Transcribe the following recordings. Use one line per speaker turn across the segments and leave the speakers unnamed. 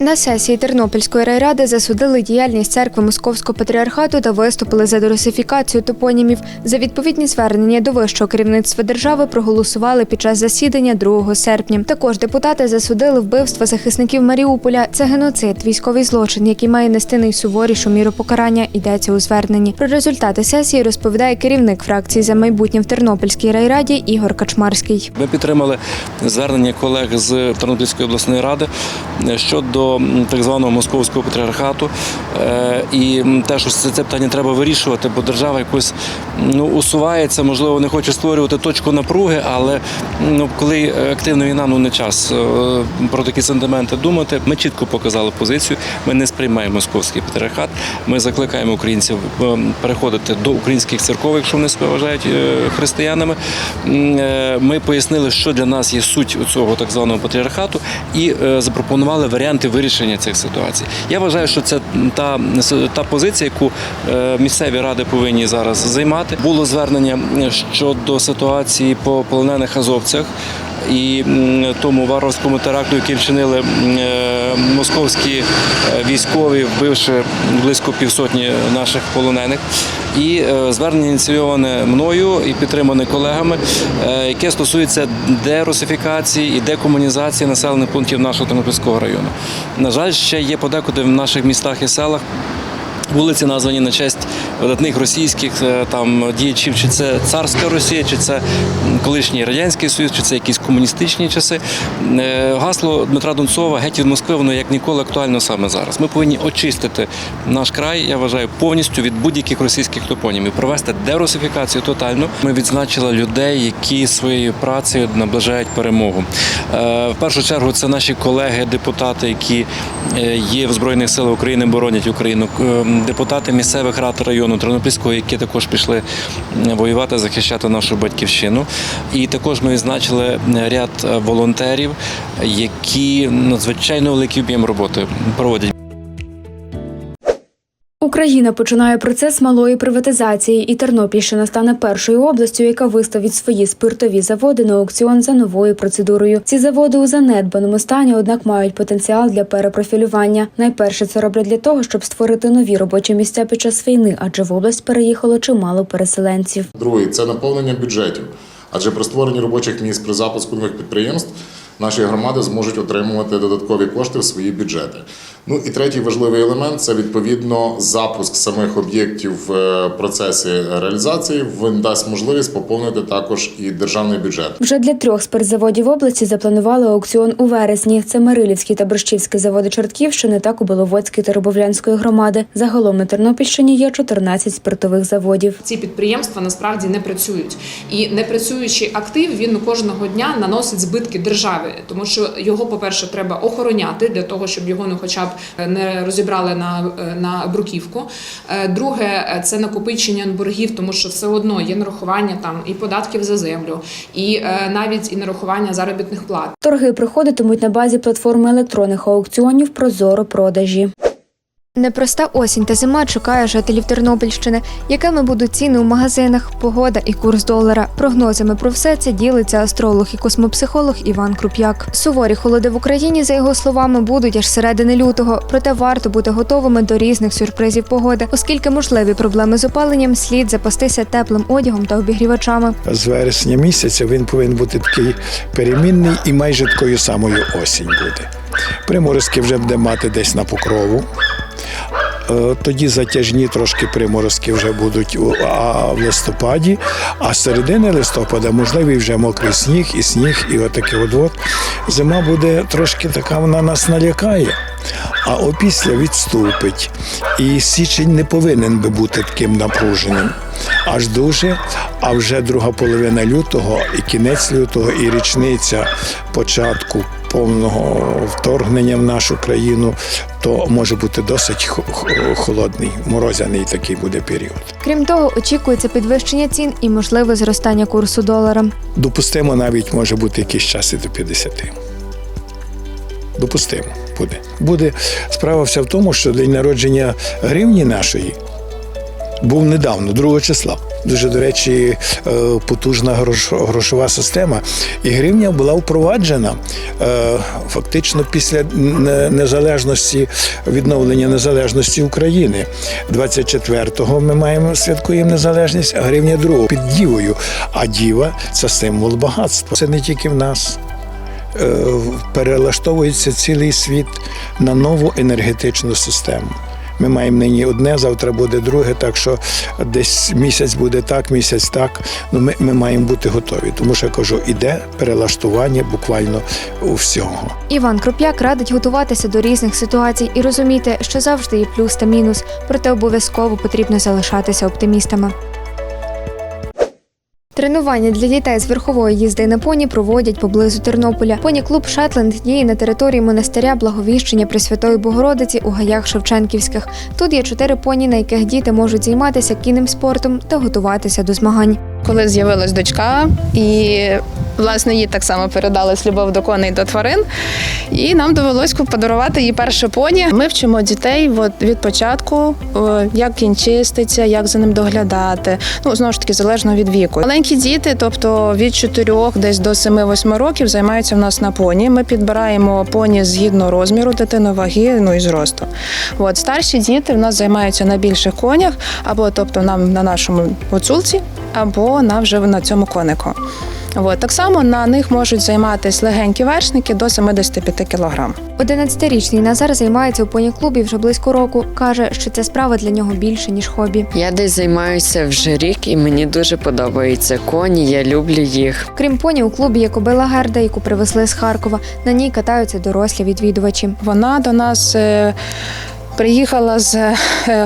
На сесії Тернопільської райради засудили діяльність церкви Московського патріархату та виступили за дерусифікацію топонімів. За відповідні звернення до вищого керівництва держави проголосували під час засідання 2 серпня. Також депутати засудили вбивство захисників Маріуполя. Це геноцид, військовий злочин, який має нести найсуворішу міру покарання. Йдеться у зверненні. Про результати сесії розповідає керівник фракції за майбутнє в Тернопільській райраді Ігор Качмарський.
Ми підтримали звернення колег з Тернопільської обласної ради щодо так званого московського патріархату. Е, І те, що це питання треба вирішувати, бо держава якось ну, усувається, можливо, не хоче створювати точку напруги, але ну, коли активна війна, ну не час е, про такі сентименти думати. Ми чітко показали позицію. Ми не сприймаємо московський патріархат. Ми закликаємо українців е, переходити до українських церков, якщо вони себе вважають християнами. Ми пояснили, що для нас є суть цього так званого патріархату, і запропонували варіанти вирішення цих ситуацій. Я вважаю, що це та, та позиція, яку е, місцеві ради повинні зараз займати. Було звернення щодо ситуації по полонених азовцях. І тому варварському теракту, який вчинили е, московські е, військові, вбивши близько півсотні наших полонених. І е, звернення ініційоване мною і підтримане колегами, яке стосується дерусифікації і декомунізації населених пунктів нашого Тернопільського району. На жаль, ще є подекуди в наших містах і селах. Вулиці названі на честь видатних російських е, там діячів, чи це царська Росія, чи це колишній радянський союз, чи це якісь комуністичні часи. Е, Гасло Дмитра Донцова геть від Москви, воно як ніколи актуально саме зараз. Ми повинні очистити наш край, я вважаю, повністю від будь-яких російських топонімів, провести дерусифікацію тотально. Ми відзначили людей, які своєю працею наближають перемогу. Е, В першу чергу це наші колеги, депутати, які є в Збройних силах України, боронять Україну, депутати місцевих рад району Тернопільського, які також пішли воювати, захищати нашу батьківщину. І також ми відзначили ряд е, волонтерів, які надзвичайно великий об'єм роботи проводять.
Україна починає процес малої приватизації, і Тернопільщина стане першою областю, яка виставить свої спиртові заводи на аукціон за новою процедурою. Ці заводи у занедбаному стані, однак мають потенціал для перепрофілювання. Найперше це роблять для того, щоб створити нові робочі місця під час війни, адже в область переїхало чимало переселенців.
Другий це наповнення бюджетів. Адже при створенні робочих місць при запуску нових підприємств наші громади зможуть отримувати додаткові кошти в свої бюджети. Ну і третій важливий елемент це відповідно запуск самих об'єктів в процесі реалізації. Він дасть можливість поповнити також і державний бюджет.
Вже для трьох спиртзаводів області запланували аукціон у вересні. Це Марилівський та Борщівський заводи Чортківщини та Кобиловодської та Рибовлянської громади. Загалом на Тернопільщині є 14 спиртових заводів.
ці підприємства насправді не працюють. І не працюючий актив він кожного дня наносить збитки державі, тому що його, по-перше, треба охороняти для того, щоб його ну, хоча б не розібрали на, на бруківку. Е, Друге, це накопичення боргів, тому що все одно є нарахування там і податків за землю, і е, навіть і нарахування заробітних плат.
Торги проходитимуть на базі платформи електронних аукціонів Прозоро продажі. Непроста осінь та зима чекає жителів Тернопільщини. Якими будуть ціни у магазинах, погода і курс долара. Прогнозами про все це ділиться астролог і космопсихолог Іван Круп'як. Суворі холоди в Україні, за його словами, будуть аж середини лютого. Проте варто бути готовими до різних сюрпризів погоди, оскільки можливі проблеми з опаленням слід запастися теплим одягом та обігрівачами.
з вересня місяця він повинен бути такий перемінний і майже такою самою осінь буде. Приморозки вже буде мати десь на покрову. Е, Тоді затяжні трошки приморозки вже будуть в листопаді, а середини листопада можливий вже мокрий сніг і сніг, і отаке от, от. Зима буде трошки така, вона нас налякає, а опісля відступить. І січень не повинен би бути таким напруженим. Аж дуже, а вже друга половина лютого, і кінець лютого, і річниця початку повного вторгнення в нашу країну, то може бути досить хо- хо- холодний, морозяний такий буде період.
Крім того, очікується підвищення цін і можливе зростання курсу долара.
Допустимо, навіть може бути якийсь час і до 50. Допустимо буде. Буде справа вся в тому, що день народження гривні нашої був недавно, 2 числа. Дуже, до речі, е, потужна грошова система. І гривня була впроваджена е, фактично після незалежності, відновлення незалежності України. 24-го ми маємо святкуємо незалежність, а гривня 2 під дівою. А діва це символ багатства. Це не тільки в нас. Е, Перелаштовується цілий світ на нову енергетичну систему. Ми маємо нині одне, завтра буде друге, так що десь місяць буде так, місяць так. Ну ми, ми маємо бути готові. Тому що я кажу, іде перелаштування буквально у всього.
Іван Круп'як радить готуватися до різних ситуацій і розуміти, що завжди є плюс та мінус, проте обов'язково потрібно залишатися оптимістами. Тренування для дітей з верхової їзди на поні проводять поблизу Тернополя. Поні-клуб Шетленд діє на території монастиря Благовіщення Пресвятої Богородиці у гаях Шевченківських. Тут є чотири поні, на яких діти можуть займатися кінним спортом та готуватися до змагань.
коли з'явилась дочка, і власне їй так само передалась любов до коней до тварин. І нам довелось подарувати їй перше поні. Ми вчимо дітей від початку, як кінь чиститься, як за ним доглядати. Ну знову ж таки, залежно від віку. Маленькі діти, тобто від 4 десь до 7-8 років, займаються в нас на поні. Ми підбираємо поні згідно розміру дитини, ваги, ну і зросту. От старші діти в нас займаються на більших конях, або тобто нам на нашому гуцулці, або на вже на цьому конику. От. Так само на них можуть займатися легенькі вершники до 75 кг.
11-річний Назар займається у поні-клубі вже близько року. каже, що ця справа для нього більше ніж хобі.
Я десь займаюся вже рік, і мені дуже подобаються коні. Я люблю їх.
Крім поні, у клубі є кобила Герда, яку привезли з Харкова. На ній катаються дорослі відвідувачі.
Вона до нас. Приїхала з е,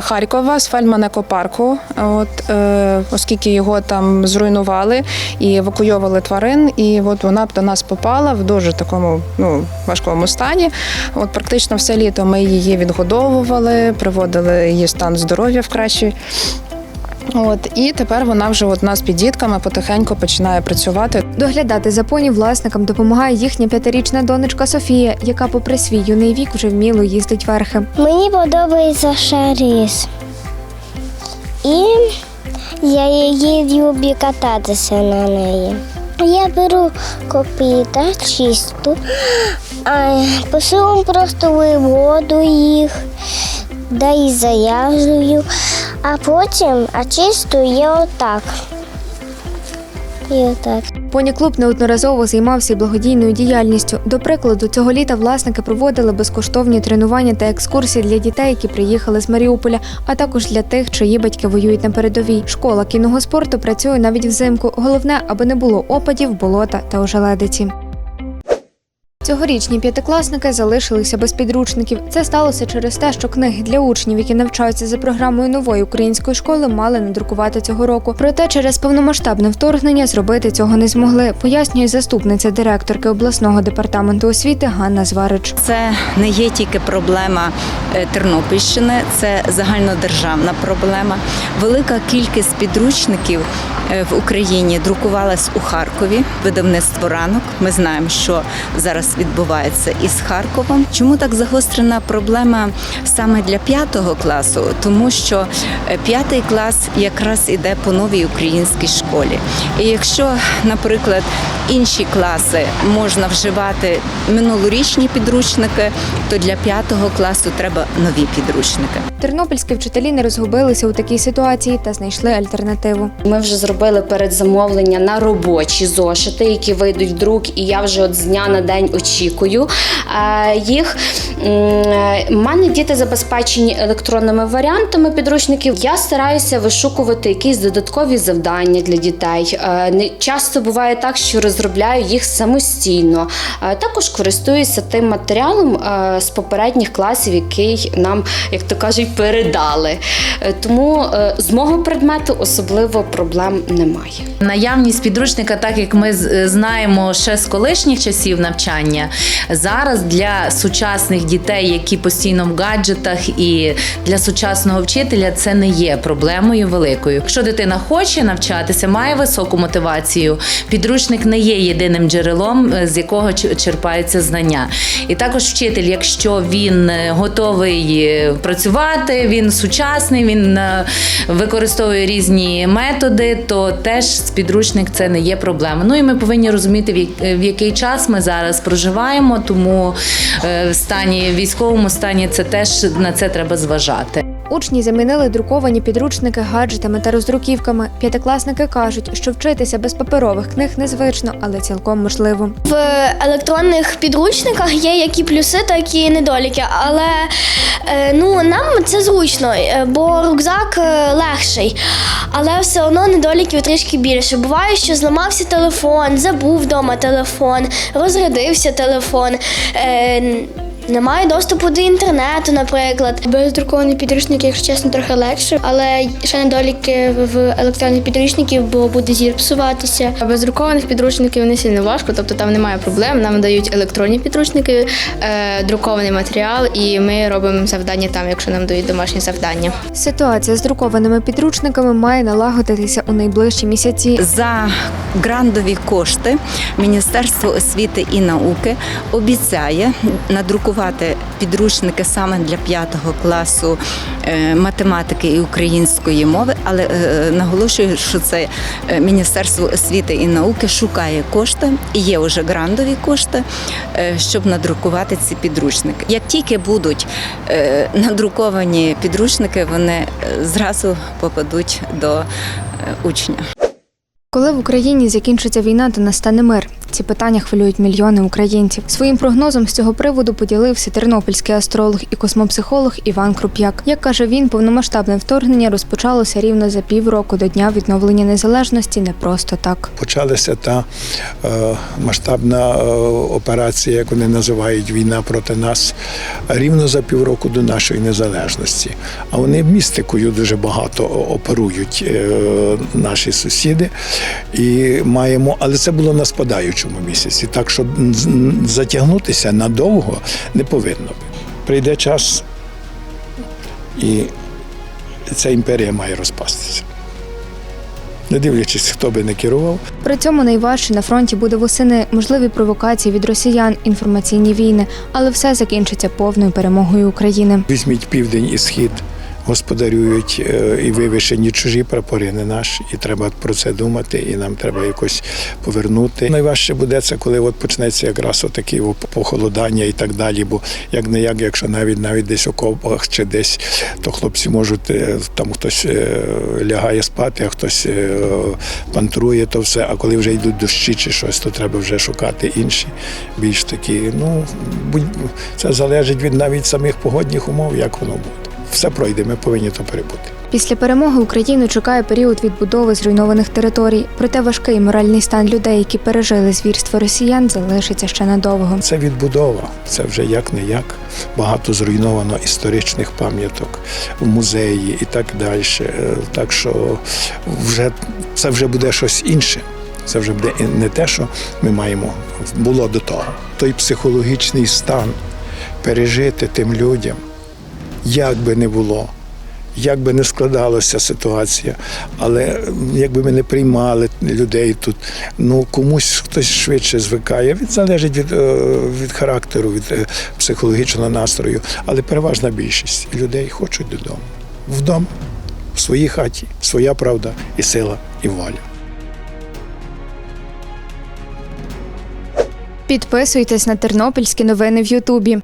Харкова, з Фельдман-екопарку, от, е, оскільки його там зруйнували і евакуйовували тварин. І от вона до нас попала в дуже такому ну, важкому стані. От практично все літо ми її відгодовували, приводили її стан здоров'я в кращий. От, і тепер вона вже от у нас під дітками потихеньку починає працювати.
Доглядати за поні власникам допомагає їхня п'ятирічна донечка Софія, яка, попри свій юний вік, вже вміло їздить верхи.
Мені подобається шаріс. І я її люблю кататися на неї. Я беру копіта, чисту, а посилом просто воду їх, да і зав'язую, а потім а чисту я отак. І отак.
Поні-клуб неодноразово займався благодійною діяльністю. До прикладу, цього літа власники проводили безкоштовні тренування та екскурсії для дітей, які приїхали з Маріуполя, а також для тих, чиї батьки воюють на передовій. Школа кінного спорту працює навіть взимку. Головне, аби не було опадів, болота та ожеледиці. Цьогорічні п'ятикласники залишилися без підручників. Це сталося через те, що книги для учнів, які навчаються за програмою нової української школи, мали надрукувати цього року. Проте через повномасштабне вторгнення зробити цього не змогли, пояснює заступниця директорки обласного департаменту освіти Ганна Зварич.
Це не є тільки проблема е, Тернопільщини, це загальнодержавна проблема. Велика кількість підручників е, в Україні друкувалась у Харкові. Видавництво ранок. Ми знаємо, що зараз відбувається із Харковом. Чому так загострена проблема саме для п'ятого класу? Тому що е, п'ятий клас якраз іде по новій українській школі. І якщо, наприклад, інші класи можна вживати минулорічні підручники, то для п'ятого класу треба нові підручники.
Тернопільські вчителі не розгубилися у такій ситуації та знайшли альтернативу.
Ми вже зробили передзамовлення на робочі зошити, які вийдуть в друк, і я вже от з дня на день очікую е, їх. У мене діти забезпечені електронними варіантами підручників. Я стараюся вишукувати якісь додаткові завдання для дітей. Е, часто буває так, що розробляю їх самостійно. Е, Також користуюся тим матеріалом е, з попередніх класів, який нам, як то кажуть, передали. Е, Тому е, з мого предмету особливо проблем немає.
Наявність підручника, так як ми знаємо ще з колишніх часів навчання. Зараз для сучасних дітей, які постійно в гаджетах, і для сучасного вчителя це не є проблемою великою. Якщо дитина хоче навчатися, має високу мотивацію. Підручник не є єдиним джерелом, е, з якого черпаються знання. І також вчитель, якщо він е, готовий е, працювати, він сучасний, він е, використовує різні методи, то теж підручник це не є проблема. Ну і ми повинні розуміти, в який час ми зараз проживаємо, тому е, в стані військовому стані це теж на це треба зважати.
Учні замінили друковані підручники гаджетами та роздруківками. П'ятикласники кажуть, що вчитися без паперових книг незвично, але цілком можливо.
В електронних підручниках є як і плюси, так і недоліки. Але е, ну, нам це зручно, е, бо рюкзак е, легший. Але все одно недоліків трішки більше. Буває, що зламався телефон, забув вдома телефон, розрядився телефон. Немає доступу до інтернету, наприклад.
Бездруковані підручники, якщо чесно, трохи легше, але ще недоліки в електронних підручників, бо буде зір псуватися. Без друкованих підручників не сильно важко, тобто там немає проблем. Нам дають електронні підручники, е, друкований матеріал, і ми робимо завдання там, якщо нам дають домашні завдання.
Ситуація з друкованими підручниками має налагодитися у найближчі місяці.
За грандові кошти Міністерство освіти і науки обіцяє надрукувати підручники саме для п'ятого класу е, математики і української мови, але е, наголошую, що це е, Міністерство освіти і науки шукає кошти і є вже грандові кошти, е, щоб надрукувати ці підручники. Як тільки будуть е, надруковані підручники, вони е, зразу попадуть до е, учня.
Коли в Україні закінчиться війна, то настане мир. Ці питання хвилюють мільйони українців. Своїм прогнозом з цього приводу поділився тернопільський астролог і космопсихолог Іван Круп'як. Як каже він, повномасштабне вторгнення розпочалося рівно за півроку до дня відновлення незалежності не просто так.
Почалася та е, масштабна е, операція, як вони називають війна проти нас, рівно за півроку до нашої незалежності. А вони містикою дуже багато оперують е, наші сусіди. І маємо, але це було на спадаючому місяці. Так що затягнутися надовго не повинно. Прийде час, і ця імперія має розпастися. Не дивлячись, хто би не керував,
При цьому найважче на фронті буде восени, можливі провокації від росіян, інформаційні війни, але все закінчиться повною перемогою України.
Візьміть південь і схід, господарюють е, і вивішені чужі прапори, не наші. І треба про це думати, і нам треба якось повернути. Найважче буде це, коли от почнеться якраз отакі похолодання і так далі. Бо як не як, якщо навіть навіть десь у окопах чи десь, то хлопці можуть е, там хтось е, лягає спати, а хтось пантрує, то все. А коли вже йдуть дощі чи щось, то треба вже шукати інші, більш такі. Ну будь це залежить від навіть самих погодних умов, як воно буде. Все пройде, ми повинні то перебути.
Після перемоги Україну чекає період відбудови зруйнованих територій. Проте важкий моральний стан людей, які пережили звірство росіян, залишиться ще надовго.
Це відбудова, це вже як не як. Багато зруйновано історичних пам'яток в музеї і так далі. Е, Так що вже це вже буде щось інше. Це вже буде не те, що ми маємо було до того. Той психологічний стан пережити тим людям, як би не було. Як би не складалася ситуація, але якби ми не приймали людей тут, ну комусь хтось швидше звикає. Від залежить від, е, від характеру, від е, психологічного настрою. Але переважна більшість людей хочуть додому. Вдома, в своїй хаті, своя правда і сила, і воля.
Підписуйтесь на тернопільські новини в Ютубі.